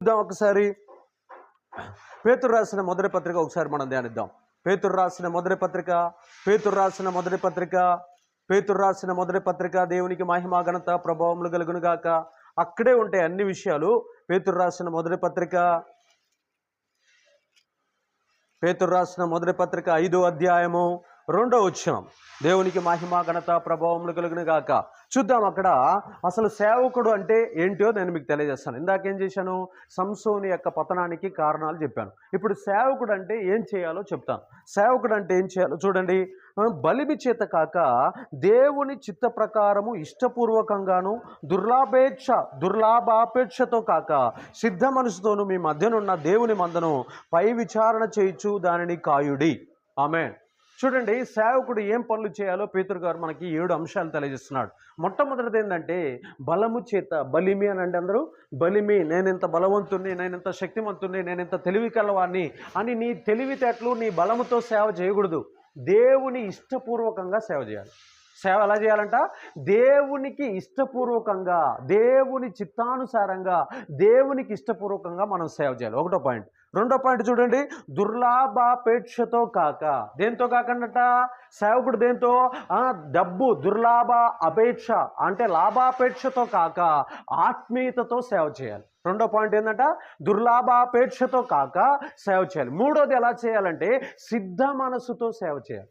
చూద్దాం ఒకసారి. పేతురు రాసిన మొదటి పత్రిక ఒకసారి మనం ధ్యానిద్దాం. పేతురు రాసిన మొదటి పత్రిక పేతురు రాసిన మొదటి పత్రిక పేతురు రాసిన మొదటి పత్రిక దేవునికి మహిమ ఘనత ప్రభావములు కలుగును గాక. అక్కడే ఉంటాయి అన్ని విషయాలు. పేతురు రాసిన మొదటి పత్రిక పేతురు రాసిన మొదటి పత్రిక ఐదో అధ్యాయము. రెండో వచ్చినం. దేవునికి మహిమ ఘనత ప్రభావములు కలిగిన గాక. చూద్దాం అక్కడ అసలు సేవకుడు అంటే ఏంటో నేను మీకు తెలియజేస్తాను. ఇందాకేం చేశాను? సంసోని యొక్క పతనానికి కారణాలు చెప్పాను. ఇప్పుడు సేవకుడు అంటే ఏం చేయాలో చెప్తాను. సేవకుడు అంటే ఏం చేయాలో చూడండి. బలిమి చేత కాక దేవుని చిత్త ప్రకారము ఇష్టపూర్వకంగాను దుర్లాభేచ్ఛ దుర్లాభాపేక్షతో కాక సిద్ధ మనసుతోను మీ మధ్యనున్న దేవుని మందను పై విచారణ చేయించు దానిని కాయుడి. ఆమె చూడండి సేవకుడు ఏం పనులు చేయాలో పేతురు గారు మనకి ఏడు అంశాలు తెలియజేస్తున్నాడు. మొట్టమొదటిది ఏంటంటే బలము చేత బలిమి అని అంటే అందరూ. బలిమి నేను ఇంత బలవంతుణ్ణి నేను ఇంత శక్తిమంతుణ్ణి నేను ఇంత తెలివి కలవాణ్ణి అని నీ తెలివితేటలు నీ బలముతో సేవ చేయకూడదు. దేవుని ఇష్టపూర్వకంగా సేవ చేయాలి. సేవ ఎలా చేయాలంట? దేవునికి ఇష్టపూర్వకంగా దేవుని చిత్తానుసారంగా దేవునికి ఇష్టపూర్వకంగా మనం సేవ చేయాలి. ఒకటో పాయింట్. రెండో పాయింట్ చూడండి. దుర్లాభాపేక్షతో కాక. దేంతో కాకుండా సేవకుడు దేంతో? డబ్బు దుర్లాభ అపేక్ష అంటే లాభాపేక్షతో కాక ఆత్మీయతతో సేవ చేయాలి. రెండో పాయింట్ ఏంటంట దుర్లాభాపేక్షతో కాక సేవ చేయాలి. మూడోది ఎలా చేయాలంటే సిద్ధ మనసుతో సేవ చేయాలి.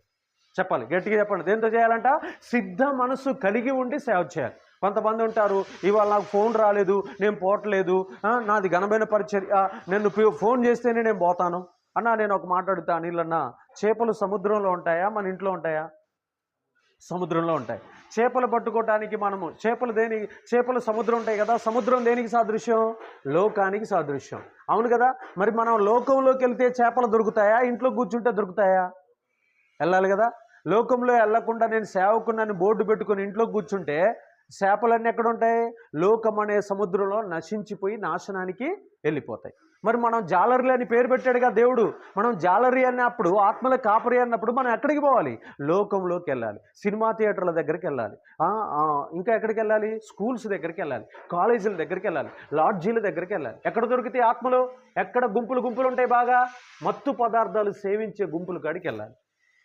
చెప్పాలి గట్టిగా చెప్పండి. దేంతో చేయాలంట? సిద్ధ మనసు కలిగి ఉండి సేవ చేయాలి. కొంతమంది ఉంటారు ఇవాళ నాకు ఫోన్ రాలేదు నేను పోవట్లేదు నాది ఘనమైన పరిచర్య నేను ఫోన్ చేస్తేనే నేను పోతాను. అన్నా నేను ఒక మాట్లాడుతాను అడుగుతా చేపలు సముద్రంలో ఉంటాయా? మన ఇంట్లో ఉంటాయా? సముద్రంలో ఉంటాయి. చేపలు పట్టుకోవటానికి మనము చేపలు దేని చేపలు సముద్రం ఉంటాయి కదా సముద్రం దేనికి సాదృశ్యం? లోకానికి సాదృశ్యం. అవును కదా? మరి మనం లోకంలోకి వెళ్తే చేపలు దొరుకుతాయా? ఇంట్లో కూర్చుంటే దొరుకుతాయా? వెళ్ళాలి కదా? లోకంలో వెళ్ళకుండా నేను సేవకున్నాను బోర్డు పెట్టుకొని ఇంట్లో కూర్చుంటే చేపలన్నీ ఎక్కడ ఉంటాయి లోకం అనే సముద్రంలో నశించిపోయి నాశనానికి వెళ్ళిపోతాయి. మరి మనం జాలరీ అని పేరు పెట్టాడుగా దేవుడు. మనం జాలరీ అన్నప్పుడు ఆత్మల కాపరి అన్నప్పుడు మనం ఎక్కడికి పోవాలి? లోకంలోకి వెళ్ళాలి. సినిమా థియేటర్ల దగ్గరికి వెళ్ళాలి. ఇంకా ఎక్కడికి వెళ్ళాలి? స్కూల్స్ దగ్గరికి వెళ్ళాలి. కాలేజీల దగ్గరికి వెళ్ళాలి. లాడ్జీల దగ్గరికి వెళ్ళాలి. ఎక్కడ దొరికితే ఆత్మలు? ఎక్కడ గుంపులు గుంపులు ఉంటాయి బాగా? మత్తు పదార్థాలు సేవించే గుంపులు కాడికి వెళ్ళాలి.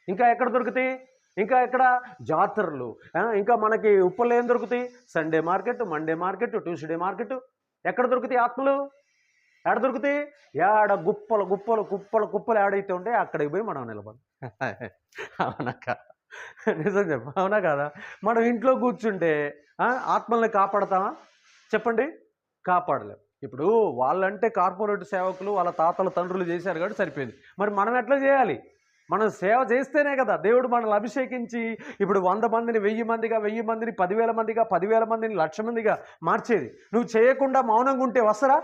ఇంకా ఎక్కడ దొరుకుతాయి? ఇంకా ఎక్కడ? జాతరలు. ఇంకా మనకి ఉప్పల్లో ఏం దొరుకుతాయి? Sunday market Monday market Tuesday market. ఎక్కడ దొరుకుతాయి ఆత్మలు? ఎక్కడ దొరుకుతాయి? ఏడ గుప్పలు గుప్పలు కుప్పలు కుప్పలు ఏడైతే ఉంటే అక్కడికి పోయి మనం నిలబడి అవునా కాదా? నిజం చెప్పు. అవునా కాదా? మనం ఇంట్లో కూర్చుంటే ఆత్మల్ని కాపాడతామా? చెప్పండి. కాపాడలేం. ఇప్పుడు వాళ్ళంటే కార్పొరేట్ సేవకులు వాళ్ళ తాతల తండ్రులు చేశారు కాబట్టి సరిపోయింది. మరి మనం ఎట్లా చేయాలి? మనం సేవ చేస్తేనే కదా దేవుడు మనల్ని అభిషేకించి ఇప్పుడు వంద మందిని వెయ్యి మందిగా వెయ్యి మందిని పదివేల మందిగా పదివేల మందిని లక్ష మందిగా మార్చేది. నువ్వు చేయకుండా మౌనంగా ఉంటే వస్తారా?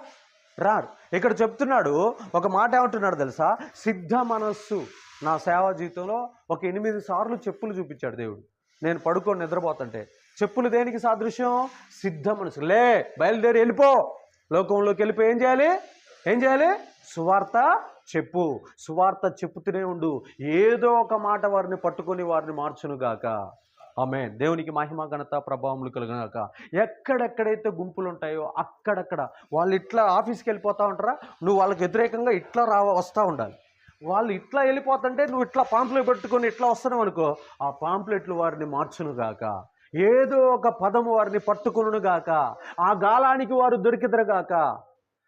రారు. ఇక్కడ చెప్తున్నాడు ఒక మాట ఏమంటున్నాడు తెలుసా? సిద్ధ మనస్సు. నా సేవా జీవితంలో ఒక ఎనిమిది సార్లు చెప్పులు చూపించాడు దేవుడు. నేను పడుకొని నిద్రపోతుంటే. చెప్పులు దేనికి సాదృశ్యం? సిద్ధ మనసు లే బయలుదేరి వెళ్ళిపో. లోకంలోకి వెళ్ళిపోయి ఏం చేయాలి? ఏం చేయాలి? సువార్త చెప్పు సువార్త చెప్పుతూనే ఉండు. ఏదో ఒక మాట వారిని పట్టుకొని వారిని మార్చునుగాక ఆమె దేవునికి మహిమ ఘనత ప్రభావములు కలుగునాక ఎక్కడెక్కడైతే గుంపులు ఉంటాయో అక్కడక్కడ వాళ్ళు ఇట్లా ఆఫీస్కి వెళ్ళిపోతా ఉంటారా? నువ్వు వాళ్ళకి వ్యతిరేకంగా ఇట్లా రా వస్తూ ఉండాలి. వాళ్ళు ఇట్లా వెళ్ళిపోతుంటే నువ్వు ఇట్లా పాంప్లెట్ పెట్టుకొని ఇట్లా వస్తున్నావు అనుకో ఆ పాంప్లెట్లు వారిని మార్చునుగాక ఏదో ఒక పదము వారిని పట్టుకునుగాక ఆ గాలానికి వారు దొరికిదరగాక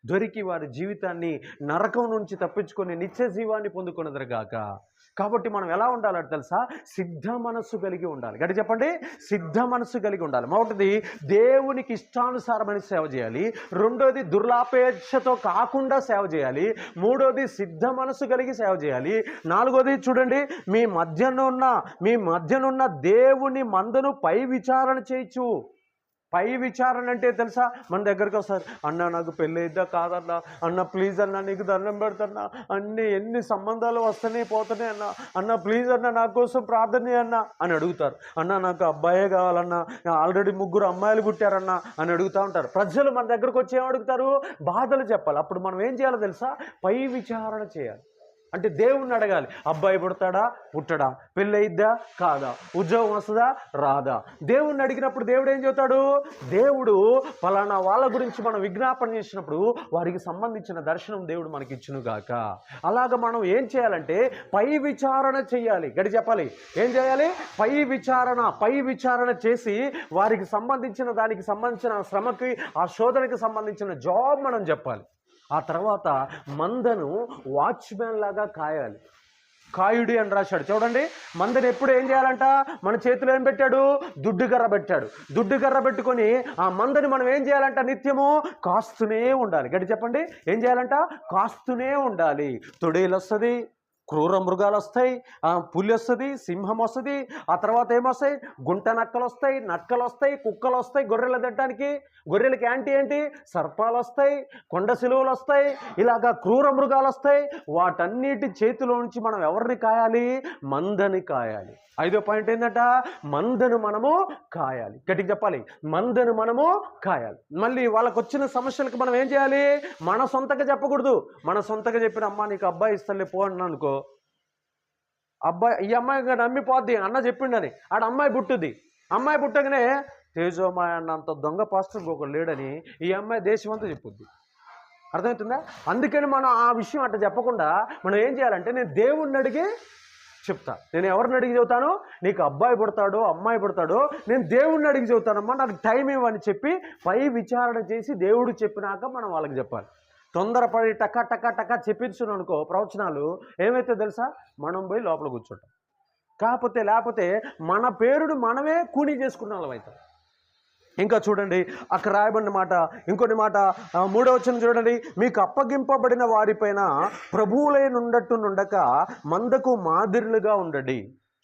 దొరికి వారి జీవితాన్ని నరకం నుంచి తప్పించుకొని నిత్య జీవాన్ని పొందుకున్నదరుగాక కాబట్టి మనం ఎలా ఉండాలంటే తెలుసా? సిద్ధ మనస్సు కలిగి ఉండాలి. గట్టి చెప్పండి. సిద్ధ మనస్సు కలిగి ఉండాలి. మొదటిది దేవునికి ఇష్టానుసారమైన సేవ చేయాలి. రెండోది దుర్లాపేక్షతో కాకుండా సేవ చేయాలి. మూడోది సిద్ధ మనస్సు కలిగి సేవ చేయాలి. నాలుగోది చూడండి మీ మధ్యనున్న మీ మధ్యనున్న దేవుని మందను పై విచారణ చేయొచ్చు పై విచారణ అంటే తెలుసా? మన దగ్గరికి వస్తారు అన్న నాకు పెళ్ళి అయిద్దా కాదన్నా? అన్న ప్లీజ్ అన్న నీకు దండం పెడతన్నా? అన్ని ఎన్ని సంబంధాలు వస్తున్నాయి పోతున్నాయి అన్న? అన్న ప్లీజ్ అన్న నా కోసం ప్రార్థన అన్న? అని అడుగుతారు. అన్న నాకు అబ్బాయే కావాలన్నా ఆల్రెడీ ముగ్గురు అమ్మాయిలు పుట్టారన్న? అని అడుగుతూ ఉంటారు. ప్రజలు మన దగ్గరకు వచ్చి ఏం అడుగుతారు బాధలు చెప్పాలి. అప్పుడు మనం ఏం చేయాలో తెలుసా? పై విచారణ చేయాలి. అంటే దేవుణ్ణి అడగాలి. అబ్బాయి పుడతాడా? పుట్టడా. పెళ్ళయిద్దా? కాదా. ఉద్యోగం వస్తుందా? రాదా. దేవుణ్ణి అడిగినప్పుడు దేవుడు ఏం చెబుతాడు? దేవుడు ఫలానా వాళ్ళ గురించి మనం విజ్ఞాపన చేసినప్పుడు వారికి సంబంధించిన దర్శనం దేవుడు మనకి ఇచ్చును గాక. అలాగ మనం ఏం చేయాలంటే పై విచారణ చేయాలి. గడి చెప్పాలి. ఏం చేయాలి? పై విచారణ పై విచారణ చేసి వారికి సంబంధించిన దానికి సంబంధించిన శ్రమకి ఆ శోధనకి సంబంధించిన జాబ్ మనం చెప్పాలి. ఆ తర్వాత మందను వాచ్మెన్ లాగా కాయాలి. కాయుడి అని రాశాడు. చూడండి మందని ఎప్పుడు ఏం చేయాలంట? మన చేతిలో ఏం పెట్టాడు? దుడ్డు గర్ర పెట్టాడు. దుడ్డు గర్ర పెట్టుకొని ఆ మందని మనం ఏం చేయాలంట? నిత్యము కాస్తూనే ఉండాలి. గడి చెప్పండి. ఏం చేయాలంట? కాస్తూనే ఉండాలి. తొడేలు వస్తుంది క్రూర మృగాలు వస్తాయి పులి వస్తుంది సింహం వస్తుంది ఆ తర్వాత ఏమొస్తాయి? గుంట నక్కలు వస్తాయి నక్కలు వస్తాయి కుక్కలు వస్తాయి గొర్రెలు తిట్టడానికి గొర్రెలకి యాంటీ ఏంటి? సర్పాలు వస్తాయి కొండ సిలువలు వస్తాయి ఇలాగా క్రూర మృగాలు వస్తాయి వాటన్నిటి చేతిలో నుంచి మనం ఎవరిని కాయాలి? మందని కాయాలి. ఐదో పాయింట్ ఏంటంట మందను మనము కాయాలి. గట్టికి చెప్పాలి. మందను మనము కాయాలి. మళ్ళీ వాళ్ళకు వచ్చిన సమస్యలకు మనం ఏం చేయాలి? మన సొంతగా చెప్పకూడదు. మన సొంతగా చెప్పిన అమ్మ నీకు అబ్బాయి ఇస్తానులే పో అన్నా అనుకో అబ్బాయి ఈ అమ్మాయి ఇంకా నమ్మిపోద్ది అన్న చెప్పిండని. ఆడ అమ్మాయి పుట్టుద్ది. అమ్మాయి పుట్టగానే తేజోమాయ అన్నంత దొంగ పాస్టర్ ఇంకొకరు లేడని ఈ అమ్మాయి దేశమంతా చెప్పుద్ది. అర్థమవుతుందా? అందుకని మనం ఆ విషయం అట్లా చెప్పకుండా మనం ఏం చేయాలంటే నేను దేవుణ్ణి అడిగి చెప్తా. నేను ఎవరిని అడిగి చెబుతాను? నీకు అబ్బాయి పుడతాడో అమ్మాయి పుడతాడో నేను దేవుణ్ణి అడిగి చెబుతానమ్మా నాకు టైం ఇవ్వని చెప్పి పై విచారణ చేసి దేవుడు చెప్పినాక మనం వాళ్ళకి చెప్పాలి. తొందరపడి టక టకా టక చెప్పించును అనుకో ప్రవచనాలు ఏమైతే తెలుసా? మనం పోయి లోపల కూర్చుంటాం. కాకపోతే లేకపోతే మన పేరుడు మనమే కూనీ చేసుకున్న వాళ్ళం అవుతాం. ఇంకా చూడండి అక్కడ రాయబడిన మాట ఇంకొన్ని మాట మూడో వచ్చిన చూడండి. మీకు అప్పగింపబడిన వారిపైన ప్రభువులై నుండట్టు నుండక మందకు మాదిరులుగా ఉండండి.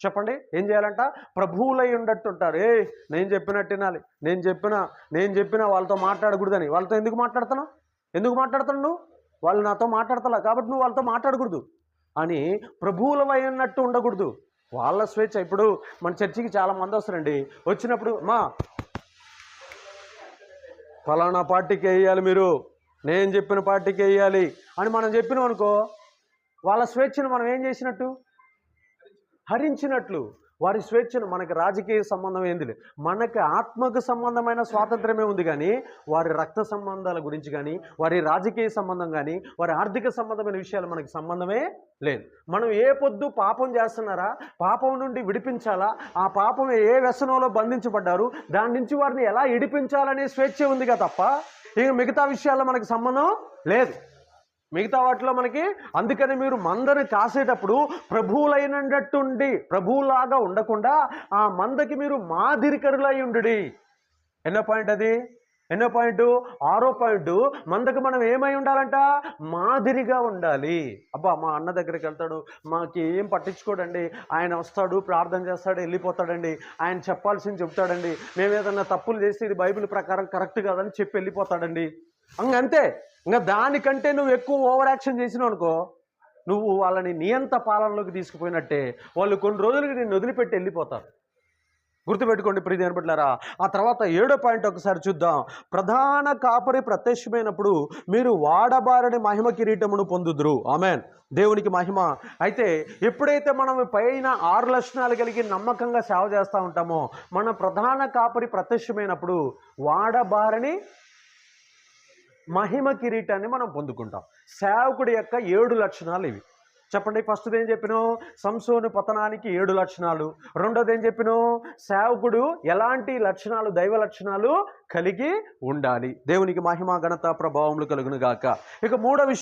చెప్పండి ఏం చేయాలంట? ప్రభువులై ఉండట్టు ఉంటారు. ఏ నేను చెప్పినట్టు వినాలి. నేను చెప్పిన నేను చెప్పిన వాళ్ళతో మాట్లాడకూడదని. వాళ్ళతో ఎందుకు మాట్లాడుతున్నావు? ఎందుకు మాట్లాడుతున్నావు వాళ్ళు నాతో మాట్లాడతలా. కాబట్టి నువ్వు వాళ్ళతో మాట్లాడకూడదు. అని ప్రభువులమై ఉన్నట్టు ఉండకూడదు. వాళ్ళ స్వేచ్ఛ ఇప్పుడు మన చర్చికి చాలా మంది వస్తారండి. వచ్చినప్పుడు మా ఫలానా పార్టీకి వేయాలి మీరు. నేను చెప్పిన పార్టీకి వేయాలి. అని మనం చెప్పినాం అనుకో వాళ్ళ స్వేచ్ఛను మనం ఏం చేసినట్టు? హరించినట్లు. వారి స్వేచ్ఛను మనకి రాజకీయ సంబంధం ఏంది లేదు. మనకి ఆత్మకు సంబంధమైన స్వాతంత్రమే ఉంది కానీ వారి రక్త సంబంధాల గురించి కానీ వారి రాజకీయ సంబంధం కానీ వారి ఆర్థిక సంబంధమైన విషయాలు మనకి సంబంధమే లేదు. మనం ఏ పొద్దు పాపం చేస్తున్నారా? పాపం నుండి విడిపించాలా? ఆ పాపం ఏ వ్యసనంలో బంధించబడ్డారు? దాని నుంచి వారిని ఎలా ఇడిపించాలనే స్వేచ్ఛ ఉందిగా తప్ప ఇక మిగతా విషయాల్లో మనకి సంబంధం లేదు. మిగతా వాటిలో మనకి అందుకని మీరు మందని కాసేటప్పుడు ప్రభువులైనట్టుండి ప్రభువులాగా ఉండకుండా ఆ మందకి మీరు మాదిరికరులై ఉండు ఎన్నో పాయింట్ అది? ఎన్నో పాయింట్? ఆరో పాయింట్ మందకు మనం ఏమై ఉండాలంట? మాదిరిగా ఉండాలి. అబ్బా మా అన్న దగ్గరికి వెళ్తాడు మాకు ఏం పట్టించుకోడండి. ఆయన వస్తాడు ప్రార్థన చేస్తాడు వెళ్ళిపోతాడండి. ఆయన చెప్పాల్సింది చెప్తాడండి మేము ఏదన్నా తప్పులు చేసి ఇది బైబిల్ ప్రకారం కరెక్ట్ కాదని చెప్పి వెళ్ళిపోతాడండి. అంతే. ఇంకా దానికంటే నువ్వు ఎక్కువ ఓవర్ యాక్షన్ చేసినావు అనుకో నువ్వు వాళ్ళని నియంత పాలనలోకి తీసుకుపోయినట్టే వాళ్ళు కొన్ని రోజులకి నేను వదిలిపెట్టి వెళ్ళిపోతారు. గుర్తుపెట్టుకోండి ప్రీతి అనబట్లారా ఆ తర్వాత ఏడో పాయింట్ ఒకసారి చూద్దాం. ప్రధాన కాపరి ప్రత్యక్షమైనప్పుడు మీరు వాడబారని మహిమ కిరీటమును పొందుదురు. ఆమెన్. దేవునికి మహిమ. అయితే ఎప్పుడైతే మనం పైన ఆరు లక్షణాలు కలిగి నమ్మకంగా సేవ చేస్తూ ఉంటామో మన ప్రధాన కాపరి ప్రత్యక్షమైనప్పుడు వాడబారని మహిమ కిరీటాన్ని మనం పొందుకుంటాం. సేవకుడి యొక్క ఏడు లక్షణాలు ఇవి. చెప్పండి ఫస్ట్ ఏం చెప్పినో? సంసోను పతనానికి ఏడు లక్షణాలు. రెండోది ఏం చెప్పినావు సేవకుడు ఎలాంటి లక్షణాలు దైవ లక్షణాలు కలిగి ఉండాలి? దేవునికి మహిమ ఘనత ప్రభావములు కలుగును గాక. ఇక మూడో విషయం